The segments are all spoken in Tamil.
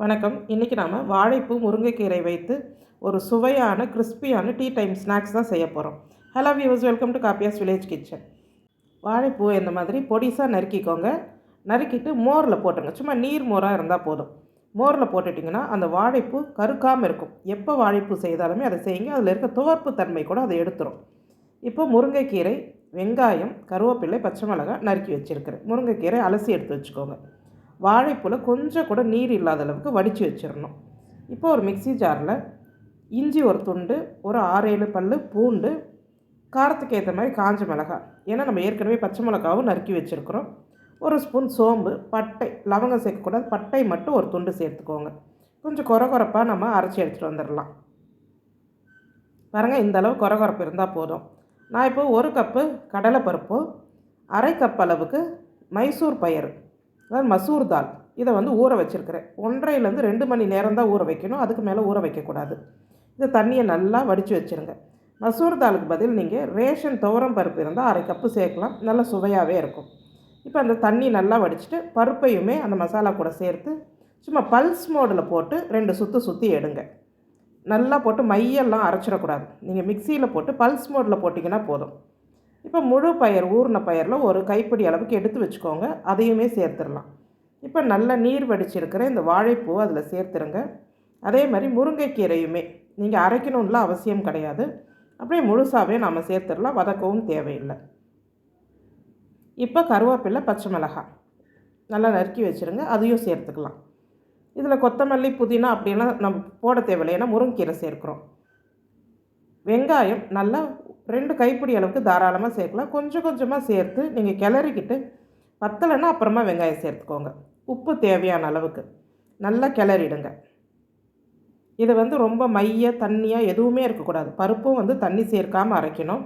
வணக்கம். இன்றைக்கி நாம் வாழைப்பூ முருங்கைக்கீரை வைத்து ஒரு சுவையான கிறிஸ்பியான டீ டைம் ஸ்நாக்ஸ் தான் செய்ய போகிறோம் hello views welcome to Kappiyas village kitchen வாழைப்பூ இந்த மாதிரி பொடிசாக நறுக்கிக்கோங்க. நறுக்கிட்டு மோரில் போட்டுருங்க. சும்மா நீர் மோராக இருந்தால் போதும். மோரில் போட்டுட்டிங்கன்னா அந்த வாழைப்பூ கருக்காமல் இருக்கும். எப்போ வாழைப்பூ செய்தாலுமே அதை செய்யுங்க. அதில் இருக்க துவர்ப்பு தன்மை கூட அதை எடுத்துரும். இப்போ முருங்கைக்கீரை வெங்காயம் கருவேப்பிலை பச்சை மிளகாய் நறுக்கி வச்சுருக்கிறேன். முருங்கைக்கீரை அலசி எடுத்து வச்சுக்கோங்க. வாழைப்பூவில் கொஞ்சம் கூட நீர் இல்லாத அளவுக்கு வடித்து வச்சிடணும். இப்போ ஒரு மிக்சி ஜாரில் இஞ்சி ஒரு துண்டு ஒரு ஆறு ஏழு பல் பூண்டு காரத்துக்கு ஏற்ற மாதிரி காஞ்ச மிளகாய். ஏன்னா நம்ம ஏற்கனவே பச்சை மிளகாவும் நறுக்கி வச்சுருக்குறோம். ஒரு ஸ்பூன் சோம்பு பட்டை லவங்கம் சேர்க்கக்கூடாது. பட்டை மட்டும் ஒரு துண்டு சேர்த்துக்கோங்க. கொஞ்சம் குறை குறைப்பாக நம்ம அரைச்சி எடுத்துகிட்டு வந்துடலாம். பாருங்கள் இந்த அளவு குறை குறைப்பு இருந்தால் போதும். நான் இப்போ ஒரு கப்பு கடலைப்பருப்பு அரை கப் அளவுக்கு மைசூர் பயிர் அதாவது மசூர் தால். இதை வந்து ஊற வச்சுருக்கிறேன். ஒன்றரைலேருந்து ரெண்டு மணி நேரம் தான் ஊற வைக்கணும். அதுக்கு மேலே ஊற வைக்கக்கூடாது. இந்த தண்ணியை நல்லா வடித்து வச்சுருங்க. மசூர் தாலுக்கு பதில் நீங்கள் ரேஷன் துவரம் பருப்பு இருந்தால் அரை கப்பு சேர்க்கலாம். நல்லா சுவையாகவே இருக்கும். இப்போ அந்த தண்ணி நல்லா வடிச்சிட்டு பருப்பையுமே அந்த மசாலா கூட சேர்த்து சும்மா பல்ஸ் மோடில் போட்டு ரெண்டு சுற்று சுற்றி எடுங்க. நல்லா போட்டு மையெல்லாம் அரைச்சிடக்கூடாது. நீங்கள் மிக்சியில் போட்டு பல்ஸ் மோடில் போட்டிங்கன்னா போதும். இப்போ முழு பயிர் ஊர்ன பயிரில் ஒரு கைப்பிடி அளவுக்கு எடுத்து வச்சுக்கோங்க. அதையுமே சேர்த்துடலாம். இப்போ நல்ல நீர் வடிச்சிருக்கிற இந்த வாழைப்பூ அதில் சேர்த்துருங்க. அதே மாதிரி முருங்கைக்கீரையுமே நீங்கள் அரைக்கணும்ல அவசியம் கிடையாது. அப்படியே முழுசாகவே நாம் சேர்த்துடலாம். வதக்கவும் தேவையில்லை. இப்போ கருவேப்பிலை பச்சை மிளகாய் நல்லா நறுக்கி வச்சுருங்க. அதையும் சேர்த்துக்கலாம். இதில் கொத்தமல்லி புதினா அப்படிலாம் நம்ம போட தேவையில்லை. ஏன்னா முருங்கீரை சேர்க்குறோம். வெங்காயம் நல்லா ரெண்டு கைப்பிடி அளவுக்கு தாராளமாக சேர்க்கலாம். கொஞ்சம் கொஞ்சமாக சேர்த்து நீங்கள் கிளறிக்கிட்டு பத்தலைன்னா அப்புறமா வெங்காயம் சேர்த்துக்கோங்க. உப்பு தேவையான அளவுக்கு. நல்லா கிளறிடுங்க. இது வந்து ரொம்ப மைய தண்ணியாக எதுவுமே இருக்கக்கூடாது. பருப்பும் வந்து தண்ணி சேர்க்காமல் அரைக்கணும்.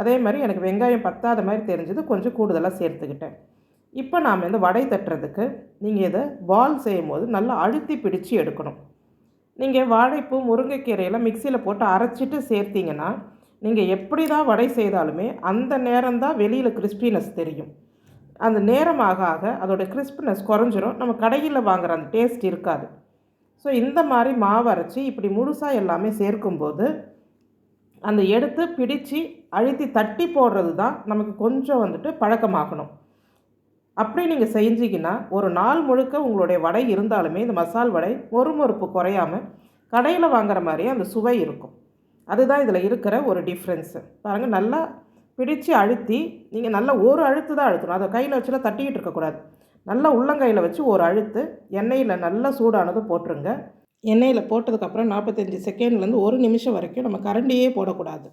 அதே மாதிரி எனக்கு வெங்காயம் பத்தாத மாதிரி தெரிஞ்சது கொஞ்சம் கூடுதலாக சேர்த்துக்கிட்டேன். இப்போ நாம் இந்த வடை தட்டுறதுக்கு நீங்கள் இதை பால் செய்யும் போது நல்லா அழுத்தி பிடிச்சி எடுக்கணும். நீங்கள் வாழைப்பூ முருங்கைக்கீரையெல்லாம் மிக்சியில் போட்டு அரைச்சிட்டு சேர்த்திங்கன்னா நீங்கள் எப்படி தான் வடை செய்தாலுமே அந்த நேரம் தான் வெளியில் கிறிஸ்பினஸ் தெரியும். அந்த நேரம் ஆக ஆக அதோடய கிறிஸ்பினஸ் குறைஞ்சிரும். நம்ம கடையில் வாங்குகிற அந்த டேஸ்ட் இருக்காது. ஸோ இந்த மாதிரி மாவு அரைச்சி இப்படி முழுசாக எல்லாமே சேர்க்கும்போது அந்த எடுத்து பிடித்து அழுத்தி தட்டி போடுறது தான் நமக்கு கொஞ்சம் வந்துட்டு பழக்கமாகணும். அப்படி நீங்கள் செஞ்சிங்கன்னா ஒரு நாள் முழுக்க உங்களுடைய வடை இருந்தாலுமே இந்த மசால் வடை மொறுமொறுப்பு குறையாமல் கடையில் வாங்குற மாதிரியே அந்த சுவை இருக்கும். அதுதான் இதில் இருக்கிற ஒரு டிஃப்ரென்ஸு பாருங்கள் நல்லா பிடித்து அழுத்தி நீங்கள் நல்லா ஒரு அழுத்து தான் அழுத்தணும். அதை கையில் வச்சுலாம் தட்டிக்கிட்டு இருக்கக்கூடாது நல்லா உள்ளங்கையில் வச்சு ஒரு அழுத்து எண்ணெயில் நல்லா சூடானதும் போட்டுருங்க. எண்ணெயில் போட்டதுக்கப்புறம் நாற்பத்தஞ்சு செகண்ட்லேருந்து ஒரு நிமிஷம் வரைக்கும் நம்ம கரண்டியே போடக்கூடாது.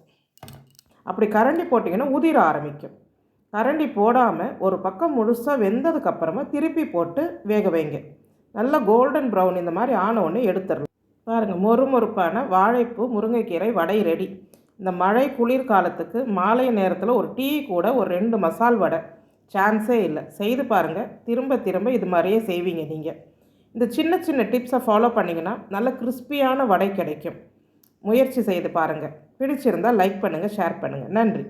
அப்படி கரண்டி போட்டிங்கன்னா உதிர ஆரம்பிக்கும். கரண்டி போடாமல் ஒரு பக்கம் முழுசாக வெந்ததுக்கப்புறமா திருப்பி போட்டு வேக வைங்க. நல்லா கோல்டன் ப்ரௌன் இந்த மாதிரி ஆன உடனே எடுத்துடலாம். பாருங்கள் மொறுமொறுப்பான வாழைப்பூ முருங்கைக்கீரை வடை ரெடி இந்த மழை குளிர் காலத்துக்கு மாலை நேரத்தில் ஒரு டீ கூட ஒரு ரெண்டு மசால் வடை சான்ஸே இல்லை. செய்து பாருங்கள் திரும்ப திரும்ப இது மாதிரியே செய்வீங்க நீங்கள் இந்த சின்ன சின்ன டிப்ஸை ஃபாலோ பண்ணிங்கன்னா நல்ல கிறிஸ்பியான வடை கிடைக்கும். முயற்சி செய்து பாருங்கள் பிடிச்சிருந்தால் லைக் பண்ணுங்கள் ஷேர் பண்ணுங்கள் நன்றி.